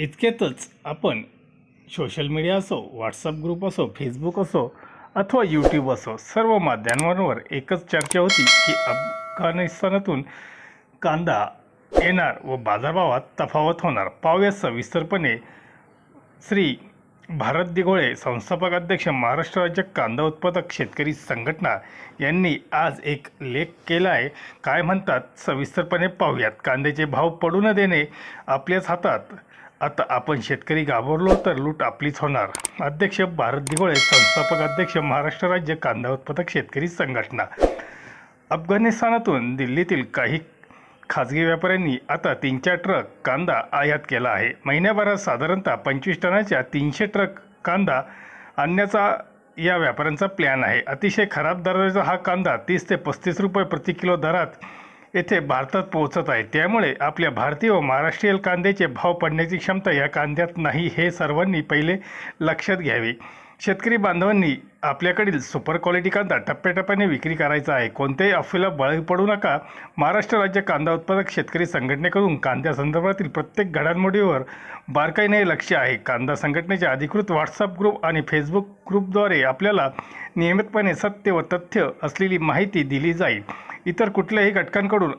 इतक्यातच आपण social media असो व्हॉट्सअप ग्रुप असो फेसबुक असो अथवा यूट्यूब असो सर्व माध्यमांवर एकच चर्चा होती की अफगाणिस्तानातून कांदा येणार व बाजारभावात तफावत होणार. पाहूया सविस्तरपणे श्री भारत दिघोळे संस्थापक अध्यक्ष महाराष्ट्र राज्य कांदा उत्पादक शेतकरी संघटना यांनी आज एक लेख केला आहे काय म्हणतात? सविस्तरपणे पाहूयात. कांद्याचे भाव पडू न देणे आपल्याच हातात. आता आपण शेतकरी घाबरलो तर लूट आपलीच होणार. अध्यक्ष भारत दिघोळे संस्थापक अध्यक्ष महाराष्ट्र राज्य कांदा उत्पादक शेतकरी संघटना. अफगाणिस्तानातून दिल्लीतील काही खाजगी व्यापाऱ्यांनी आता तीन चार ट्रक कांदा आयात केला आहे. महिन्याभरात साधारणतः पंचवीस टनाच्या तीनशे ट्रक कांदा आणण्याचा या व्यापाऱ्यांचा प्लॅन आहे. अतिशय खराब दर्जाचा हा कांदा तीस ते पस्तीस रुपये प्रति किलो दरात येथे भारतात पोहोचत आहे. त्यामुळे आपल्या भारतीय व महाराष्ट्रीय कांद्याचे भाव पडण्याची क्षमता या कांद्यात नाही हे सर्वांनी पहिले लक्षात घ्यावे. शेतकरी बांधवांनी आपल्याकडील सुपर क्वालिटी कांदा टप्प्याटप्प्याने विक्री करायचा आहे. कोणत्याही अफवेला बळी पडू नका. महाराष्ट्र राज्य कांदा उत्पादक शेतकरी संघटनेकडून कांद्यासंदर्भातील प्रत्येक घडामोडीवर बारकाईने लक्ष आहे. कांदा संघटनेच्या अधिकृत व्हॉट्सअप ग्रुप आणि फेसबुक ग्रुपद्वारे आपल्याला नियमितपणे सत्य व तथ्य असलेली माहिती दिली जाईल. इतर कुठल्याही घटकांकडून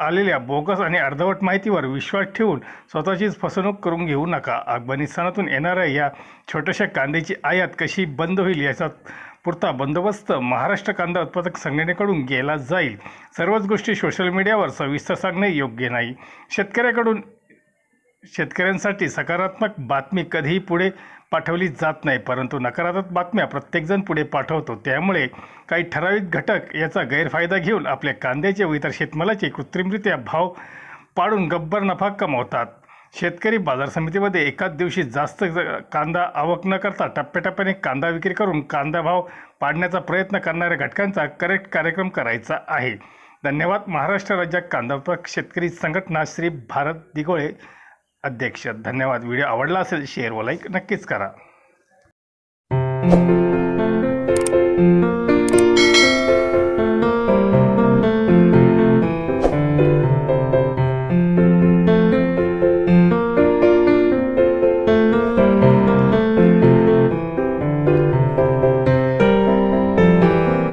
आलेल्या बोगस आणि अर्धवट माहितीवर विश्वास ठेवून स्वतःचीच फसवणूक करून घेऊ नका. अफगाणिस्तानातून येणाऱ्या या छोट्याशा कांद्याची आयात कशी बंद होईल याचा पुरता बंदोबस्त महाराष्ट्र कांदा उत्पादक संघटनेकडून केला जाईल. सर्वच गोष्टी सोशल मीडियावर सविस्तर सांगणे योग्य नाही. शेतकऱ्याकडून शेतकऱ्यांसाठी सकारात्मक बातमी कधीही पुढे पाठवली जात नाही परंतु नकारात्मक बातम्या प्रत्येकजण पुढे पाठवतो. त्यामुळे काही ठराविक घटक याचा गैरफायदा घेऊन आपल्या कांद्याचे व इतर शेतमालाचे कृत्रिमरित्या भाव पाडून गब्बर नफा कमावतात. शेतकरी बाजार समितीमध्ये एकाच दिवशी जास्त ज- कांदा आवक न करता टप्प्याटप्प्याने कांदा विक्री करून कांदा भाव पाडण्याचा प्रयत्न करणाऱ्या घटकांचा करेक्ट कार्यक्रम करायचा आहे. धन्यवाद. महाराष्ट्र राज्य कांदा उत्पादक शेतकरी संघटना श्री भारत दिगोळे अध्यक्ष. धन्यवाद. व्हिडिओ आवडला असेल शेअर व लाईक नक्कीच करा.